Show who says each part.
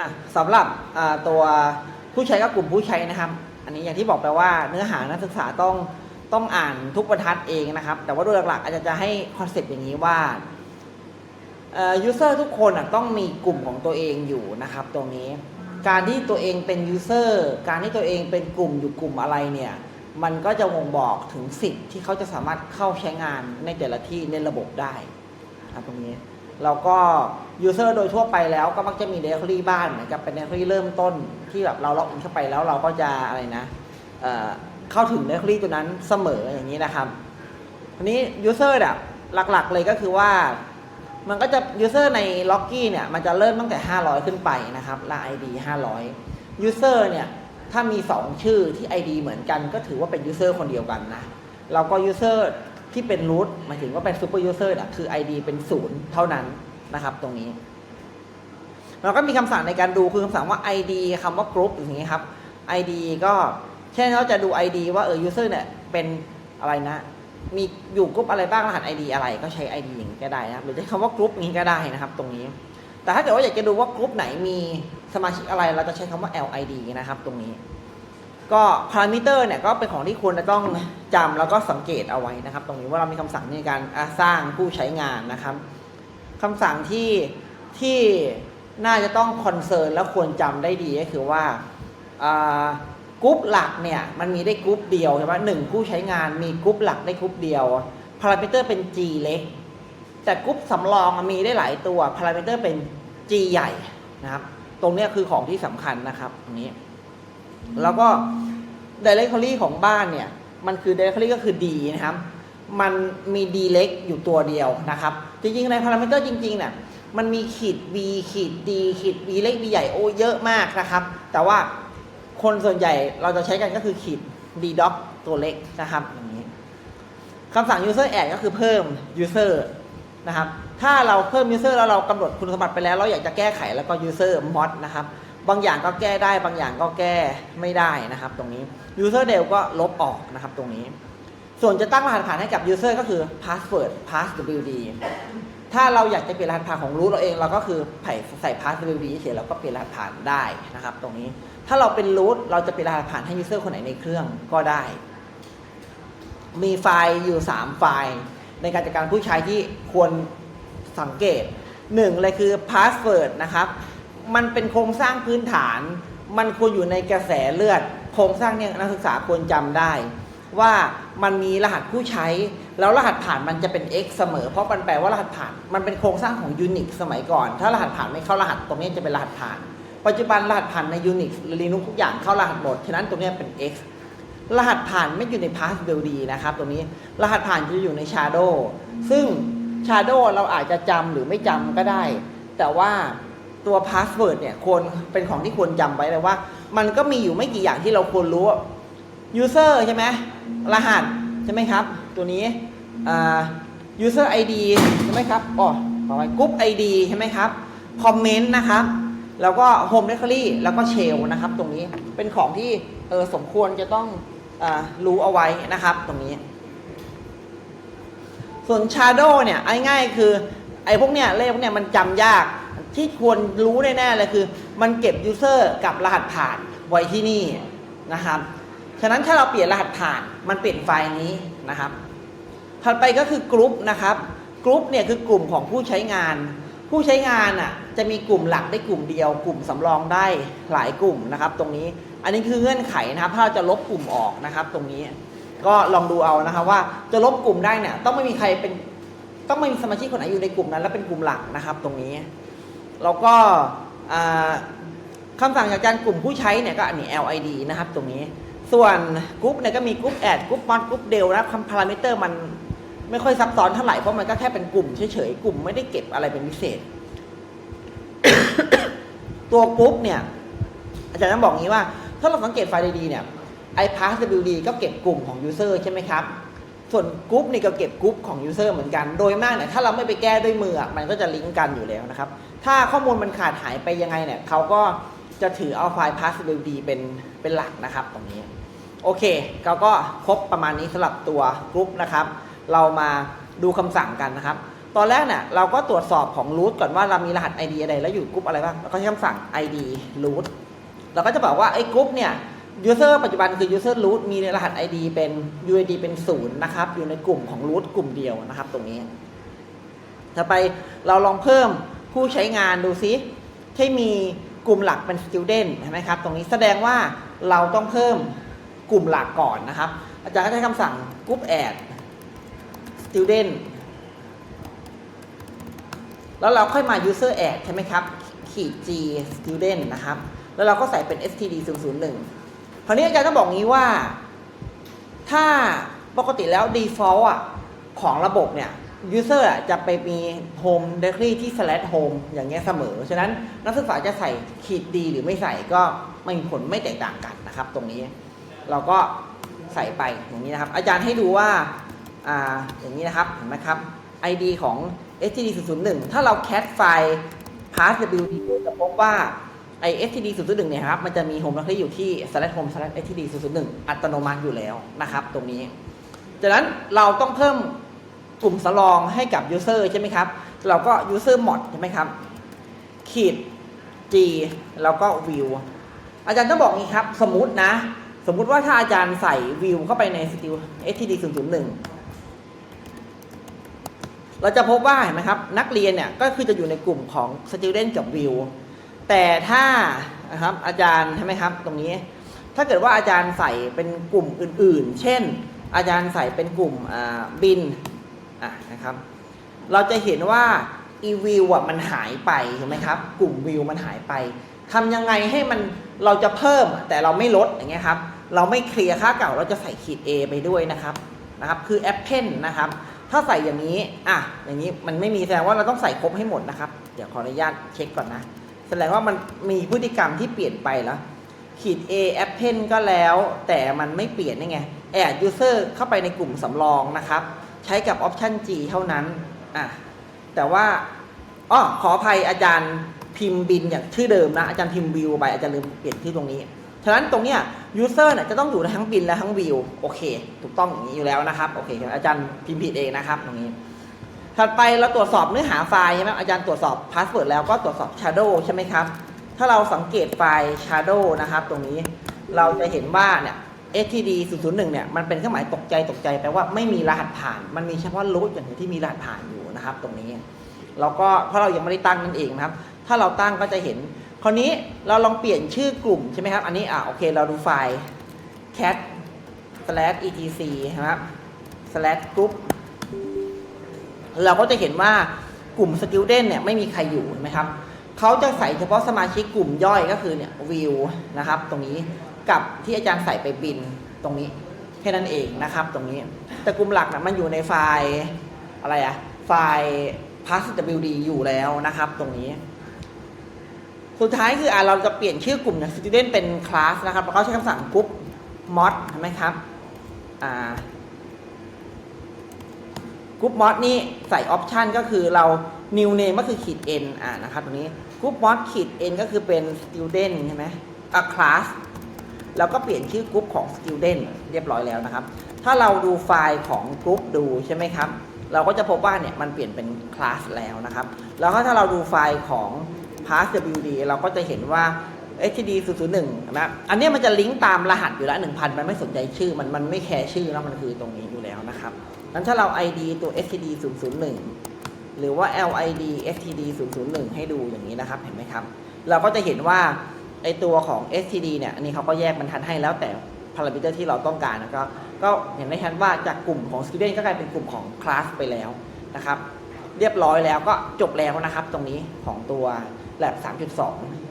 Speaker 1: อะสำหรับตัวผู้ใช้กับกลุ่มผู้ใช้นะครับ อันนี้อย่างที่บอกไปว่าเนื้อหานักศึกษาต้องต้องอ่านทุกบรรทัดเองนะครับ แต่ว่าโดยหลักๆอาจารย์จะให้คอนเซปต์อย่างนี้ว่ายูเซอร์ทุกคนต้องมีกลุ่มของตัวเองอยู่นะครับ ตรงนี้ การที่ตัวเองเป็นยูเซอร์การที่ตัวเองเป็นกลุ่มอยู่กลุ่มอะไรเนี่ย มันก็จะวงบอกถึงสิทธิ์ที่เขาจะสามารถเข้าใช้งานในแต่ละที่ในระบบได้ครับตรงนี้ แล้วก็ยูเซอร์โดยทั่วไปแล้วก็มักจะมี Directory บ้านเหมือนกับเป็น Directory เริ่มต้นที่แบบเราล็อกอินเข้าไปแล้วเราก็จะอะไรนะเเข้าถึง Directory ตัวนั้นเสมออย่างนี้นะครับทีนี้ยูเซอร์แบบหลักๆเลยก็คือว่า มันก็จะยูเซอร์ในล็อกกี้เนี่ยมันจะเริ่มตั้งแต่ 500 ขึ้นไปนะครับและ ID 500ยูเซอร์เนี่ยถ้ามี 2 ชื่อที่ ID เหมือนกันก็ถือว่าเป็นยูเซอร์คนเดียวกันนะแล้วก็ยูเซอร์ ที่เป็น root หมายถึงว่าเป็นซูเปอร์ยูเซอร์อะคือ ID เป็นศูนย์เท่านั้นนะครับตรงนี้ เราก็มีคำสั่งในการดูคือคำสั่งว่า ID คำว่า group อย่างนี้ครับ ID ก็เช่นเราจะดู ID ว่าเออ user เนี่ยเป็นอะไรนะ มีอยู่กรุ๊ปอะไรบ้างรหัส ID อะไรก็ใช้ ID อย่างนี้ก็ได้นะครับหรือใช้คำว่ากรุ๊ปอย่างนี้ก็ได้นะครับ ตรงนี้ แต่ถ้าเกิดว่าอยากจะดูว่ากรุ๊ปไหนมีสมาชิกอะไร เราจะใช้คำว่า LID นะครับ ตรงนี้ ก็พารามิเตอร์เนี่ยก็เป็นของที่ควรจะต้องจำแล้วก็สังเกตเอาไว้นะครับ ตรงนี้ว่าเรามีคำสั่งในการสร้างผู้ใช้งานนะครับคำสั่งที่ที่น่าจะต้องคอนเซิร์นและควรจำได้ดีก็คือว่ากรุ๊ปหลักเนี่ยมันมีได้กรุ๊ปเดียวใช่ไหมหนึ่งผู้ใช้งานมีกรุ๊ปหลักได้กรุ๊ปเดียวพารามิเตอร์เป็น G เล็ก แต่กรุ๊ปสำรองมีได้หลายตัวพารามิเตอร์เป็น G ใหญ่นะครับ ตรงนี้คือของที่สำคัญนะครับตรงนี้ แล้วก็ directory ของบ้านเนี่ย มันคือ directory ก็คือ D นะครับ มันมี D เล็กอยู่ตัวเดียวนะครับ จริงๆ ในพารามิเตอร์จริงๆเนี่ยมันมีขีด V ขีด D ขีด V เล็ก V ใหญ่โอ้เยอะมากนะครับ แต่ว่าคนส่วนใหญ่เราจะใช้กันก็คือขีด D doc ตัวเล็กนะครับอย่างนี้คำสั่ง user add ก็คือเพิ่ม user นะครับ ถ้าเราเพิ่ม user แล้วเรากำหนดคุณสมบัติไปแล้ว เราอยากจะแก้ไขแล้วก็ user mod นะครับ บางอย่างก็แก้ได้บางอย่างก็แก้ไม่ได้นะครับ ตรงนี้ user del ก็ลบออกนะครับ ตรงนี้ ส่วนจะตั้งรหัสผ่านให้กับ user ก็คือ password passwd ถ้าเราอยากจะเปลี่ยนรหัสผ่านของรู้เราเองเราก็คือใส่ใส่ passwd เฉยๆแล้วก็เปลี่ยนรหัสผ่านได้นะครับ ตรงนี้ ถ้าเราเป็น root เราจะเปลี่ยนรหัสผ่านให้ user คนไหนในเครื่องก็ได้ มีไฟล์อยู่ 3 ไฟล์ ในการจัดการผู้ใช้ที่ควรสังเกตหนึ่งเลยคือ password นะครับ มันเป็นโครงสร้างพื้นฐาน มันควรอยู่ในกระแสเลือด โครงสร้างเนี่ยนักศึกษาควรจำได้ ว่ามันมีรหัสผู้ใช้ แล้วรหัสผ่านมันจะเป็น x เสมอ เพราะมันแปลว่ารหัสผ่าน มันเป็นโครงสร้างของ Unix สมัยก่อน ถ้ารหัสผ่านไม่เข้ารหัสตรงนี้จะเป็นรหัสผ่าน ปัจจุบันรหัสผ่านใน Unix หรือ Linux ทุกอย่างเข้ารหัสหมด ฉะนั้นตรงนี้เป็น x รหัสผ่านไม่อยู่ใน passwd นะครับตรงนี้ รหัสผ่านจะอยู่ใน shadow ซึ่ง shadow เราอาจจะจำหรือไม่จำก็ได้ แต่ว่า ตัว password เนี่ยควรเป็นของที่ควรจำไว้เลยว่า มันก็มีอยู่ไม่กี่อย่างที่เราควรรู้ user ใช่ไหมรหัสใช่ไหมครับ ตัวนี้อ่า user id ใช่ไหมครับอ๋อต่อไป group id ใช่ไหมครับ comment นะครับแล้วก็ home directory แล้วก็ shell นะครับ ตรงนี้เป็นของที่เออสมควรจะต้องอารู้เอาไว้นะครับ ตรงนี้ ส่วน shadow เนี่ยเอาง่ายๆคือไอ้พวกเนี้ยเลขพวกเนี้ยมันจำยาก ที่ควรรู้แน่ๆเลยคือ มันเก็บ user กับรหัสผ่านไว้ที่นี่นะครับ ฉะนั้นถ้าเราเปลี่ยนรหัสผ่านมันเปลี่ยนไฟล์นี้นะครับ ถัดไปก็คือกรุ๊ปนะครับกรุ๊ปเนี่ยคือกลุ่มของผู้ใช้งาน ผู้ใช้งานอะจะมีกลุ่มหลักได้กลุ่มเดียว กลุ่มสำรองได้หลายกลุ่มนะครับ ตรงนี้อันนี้คือเงื่อนไขนะครับถ้าเราจะลบกลุ่มออกนะครับ ตรงนี้ก็ลองดูเอานะครับว่าจะลบกลุ่มได้เนี่ยต้องไม่มีใครเป็นต้องไม่มีสมาชิกคนไหนอยู่ในกลุ่มนั้น และเป็นกลุ่มหลักนะครับ ตรงนี้ แล้วก็คำสั่งจากการกลุ่มผู้ใช้เนี่ยก็อันนี้ LID นะครับตรงนี้ ส่วนกรุ๊ปเนี่ยก็มีกรุ๊ปแอดกรุ๊ปมอนกรุ๊ปเดลนะครับคำพารามิเตอร์มันไม่ค่อยซับซ้อนเท่าไหร่เพราะมันก็แค่เป็นกลุ่มเฉยๆกลุ่มไม่ได้เก็บอะไรเป็นพิเศษ ตัวกรุ๊ปเนี่ย อาจารย์ต้องบอกงี้ว่า ถ้าเราสังเกตไฟล์ดีๆเนี่ย iPasswd ก็เก็บกลุ่มของ user ใช่ไหมครับ ส่วนกรุ๊ปนี่ก็เก็บกรุ๊ปของ user เหมือนกัน โดยมากเนี่ยถ้าเราไม่ไปแก้ด้วยมือมันก็จะลิงก์กันอยู่แล้วนะครับ ถ้าข้อมูลมันขาดหายไปยังไงเนี่ยเขาก็จะถือเอาไฟล์ passwd เป็นเป็นหลักนะครับตรงนี้ โอเคเราก็ครบประมาณนี้สำหรับตัวกรุ๊ปนะครับ เรามาดูคำสั่งกันนะครับ ตอนแรกเนี่ยเราก็ตรวจสอบของ root ก่อนว่าเรามีรหัส ID อะไรแล้วอยู่กลุ่มอะไรบ้างแล้วก็ใช้คำสั่ง ID root เราก็จะบอกว่าไอ้กลุ่มเนี่ย user ปัจจุบันคือ user root มีรหัส ID เป็น UID เป็นศูนย์นะครับ อยู่ในกลุ่มของ root กลุ่มเดียวนะครับ ตรงนี้ ต่อไปเราลองเพิ่มผู้ใช้งานดูซิที่มีกลุ่มหลักเป็น student ใช่ไหมครับ ตรงนี้แสดงว่าเราต้องเพิ่มกลุ่มหลักก่อนนะครับ อาจารย์ก็ใช้คำสั่ง group add student แล้วเราค่อยมา user add ใช่ไหมครับขีด g student นะครับ แล้วเราก็ใส่เป็น std 0 0 1 คราวนี้อาจารย์ก็บอกงี้ว่า ถ้าปกติแล้ว default อะของระบบเนี่ย user อะจะไปมี home directory ที่ slash home อย่างเงี้ยเสมอ ฉะนั้นนักศึกษาจะใส่ขีด d หรือไม่ใส่ก็ไม่มีผลไม่แตกต่างกันนะครับ ตรงนี้ เราก็ใส่ไปอย่างนี้นะครับ อาจารย์ให้ดูว่าอ่าอย่างนี้นะครับเห็นไหมครับ ID ของ std 0 0 1ถ้าเรา cat ไฟล์ passwd จะพบว่า ไอ std 0 0 1เนี่ยครับ มันจะมี home directory อยู่ที่ slash home slash std 0 0 1อัตโนมัติอยู่แล้วนะครับ ตรงนี้ จากนั้นเราต้องเพิ่มกลุ่มสำรองให้กับ user ใช่ไหมครับ เราก็ user mod ใช่ไหมครับ ขีด g แล้วก็ view อาจารย์ต้องบอกงี้ครับ สมมตินะ สมมุติว่าถ้าอาจารย์ใส่ view เข้าไปใน std 0 0 1เราจะพบว่าเห็นไหมครับ นักเรียนเนี่ยก็คือจะอยู่ในกลุ่มของ student กับ view แต่ถ้านะครับอาจารย์ใช่ไหมครับตรงนี้ ถ้าเกิดว่าอาจารย์ใส่เป็นกลุ่มอื่น ๆ เช่น อาจารย์ใส่เป็นกลุ่มบินะนะครับ เราจะเห็นว่า e view มันหายไปเห็นไหมครับ กลุ่ม view มันหายไปทำยังไงให้มันเราจะเพิ่มแต่เราไม่ลดอย่างเงี้ยครับ เราไม่เคลียร์ค่าเก่าเราจะใส่ขีด a ไปด้วยนะครับนะครับ คือ append นะครับ ถ้าใส่อย่างนี้อะอย่างนี้มันไม่มีแสดงว่าเราต้องใส่ครบให้หมดนะครับ เดี๋ยวขออนุญาตเช็คก่อนนะ ดงว่ามันมีพฤติกรรมที่เปลี่ยนไปแล้วขีด A append ก็แล้ว แต่มันไม่เปลี่ยนนี่ไง add user เข้าไปในกลุ่มสำรองนะครับ ใช้กับ option G เท่านั้นอะแต่ว่าอ๋อขออภัยอาจารย์พิมพ์บินอย่างชื่อเดิมนะ อาจารย์พิมพ์วิวไปอาจารย์ลืมเปลี่ยนที่ตรงนี้ ฉะนั้นตรงเนี้ย user เนี่ยจะต้องอยู่ทั้งบินและทั้งวิวโอเค ถูกต้องอย่างนี้อยู่แล้วนะครับ โอเคอาจารย์พิมพ์ผิดเองนะครับตรงนี้ ถัดไปเราตรวจสอบเนื้อหาไฟล์ใช่ไหมอาจารย์ตรวจสอบพาสเวิร์ดแล้วก็ตรวจสอบ Shadow ใช่ไหมครับ ถ้าเราสังเกตไฟล์ Shadow นะครับ ตรงนี้เราจะเห็นว่าเนี่ย std 001เนี่ยมันเป็นเครื่องหมายตกใจตกใจแปลว่าไม่มีรหัสผ่าน มันมีเฉพาะ root อย่างเดียวที่มีรหัสผ่านอยู่นะครับ ตรงนี้เราก็เพราะเรายังไม่ได้ตั้งนั่นเองนะครับ ถ้าเราตั้งก็จะเห็น คราวนี้เราลองเปลี่ยนชื่อกลุ่มใช่ไหมครับ อันนี้อะโอเคเราดูไฟล์ cat slash etc นะครับ slash group เราก็จะเห็นว่ากลุ่ม student เนี่ยไม่มีใครอยู่เห็นไหมครับเขาจะใส่เฉพาะสมาชิกกลุ่มย่อยก็คือเนี่ย view นะครับ ตรงนี้กับที่อาจารย์ใส่ไปบินตรงนี้แค่นั้นเองนะครับ ตรงนี้แต่กลุ่มหลักนะมันอยู่ในไฟล์อะไรอะไฟล์ passwd อยู่แล้วนะครับ ตรงนี้ สุดท้ายคืออะเราจะเปลี่ยนชื่อกลุ่มจาก student เป็น class นะครับแล้วก็ใช้คำสั่ง group mod ใช่ไหมครับอ่า รุ๊ปมอดนี่ใส่ออปชันก็คือเรา new name ก็คือขีด n อ่านะครับตรงนี้กรุ๊ปมอดขีด n ก็คือเป็น student ใช่ไหมอะ class แล้วก็เปลี่ยนชื่อกรุ๊ปของ student เรียบร้อยแล้วนะครับ ถ้าเราดูไฟล์ของกรุ๊ปดูใช่ไหมครับ เราก็จะพบว่าเนี่ยมันเปลี่ยนเป็น class แล้วนะครับ แล้วก็ถ้าเราดูไฟล์ของ passwd เราก็จะเห็นว่า std 0 0 1นะอันนี้มันจะลิงก์ตามรหัสอยู่แล้ว 1,000 มันไม่สนใจชื่อ มันมันไม่แคร์ชื่อแล้วมันคือตรงนี้อยู่แล้วนะครับ นั้นถ้าเรา ID ตัว std 0 0 1 หรือว่า lid std 0 0 1 ให้ดูอย่างนี้นะครับ เห็นไหมครับ เราก็จะเห็นว่าไอตัวของ std เนี่ย อันนี้เขาก็แยกบรรทัดให้แล้วแต่พารามิเตอร์ที่เราต้องการนะก็ก็เห็นได้ชัดว่าจากกลุ่มของ student ก็กลายเป็นกลุ่มของ class ไปแล้วนะครับ เรียบร้อยแล้วก็จบแล้วนะครับ ตรงนี้ของตัว lab 3.2